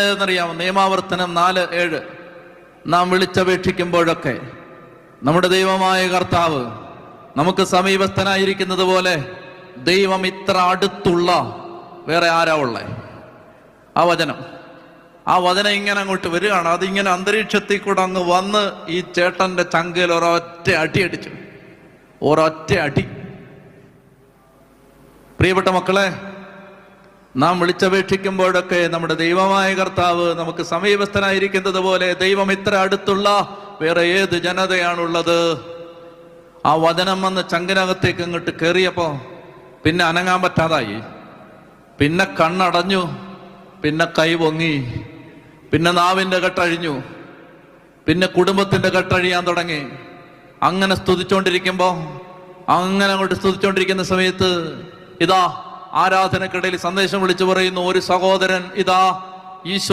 എന്നറിയാമോ? നിയമാവർത്തനം നാല് ഏഴ്. നാം വിളിച്ചപേക്ഷിക്കുമ്പോഴൊക്കെ നമ്മുടെ ദൈവമായ കർത്താവ് നമുക്ക് സമീപസ്ഥനായിരിക്കുന്നത് പോലെ ദൈവം ഇത്ര അടുത്തുള്ള വേറെ ആരാ ഉള്ളേ? ആ വചനം. ആ വചനം ഇങ്ങനെ അങ്ങോട്ട് വരികയാണ്. അതിങ്ങനെ അന്തരീക്ഷത്തിൽ കൂടെ അങ്ങ് വന്ന് ഈ ചേട്ടന്റെ ചങ്കയിൽ ഒരൊറ്റ അടി അടിച്ചു. ഒരൊറ്റ അടി. പ്രിയപ്പെട്ട മക്കളെ നാം വിളിച്ചപേക്ഷിക്കുമ്പോഴൊക്കെ നമ്മുടെ ദൈവമായ കർത്താവ് നമുക്ക് സമീപസ്ഥനായിരിക്കുന്നത് പോലെ ദൈവം ഇത്ര അടുത്തുള്ള വേറെ ഏത് ജനതയാണുള്ളത്? ആ വചനം വന്ന് ചങ്കിനകത്തേക്ക് ഇങ്ങോട്ട് കയറിയപ്പോ പിന്നെ അനങ്ങാൻ പറ്റാതായി. പിന്നെ കണ്ണടഞ്ഞു പിന്നെ കൈ പൊങ്ങി പിന്നെ നാവിന്റെ കെട്ടഴിഞ്ഞു പിന്നെ കുടുംബത്തിന്റെ കെട്ടഴിയാൻ തുടങ്ങി. അങ്ങനെ സ്തുതിച്ചോണ്ടിരിക്കുമ്പോ അങ്ങനെ അങ്ങോട്ട് സ്തുതിച്ചോണ്ടിരിക്കുന്ന സമയത്ത് ഇതാ ആരാധനക്കിടയിൽ സന്ദേശം വിളിച്ചു പറയുന്നു ഒരു സഹോദരൻ ഇതാ ഈശോ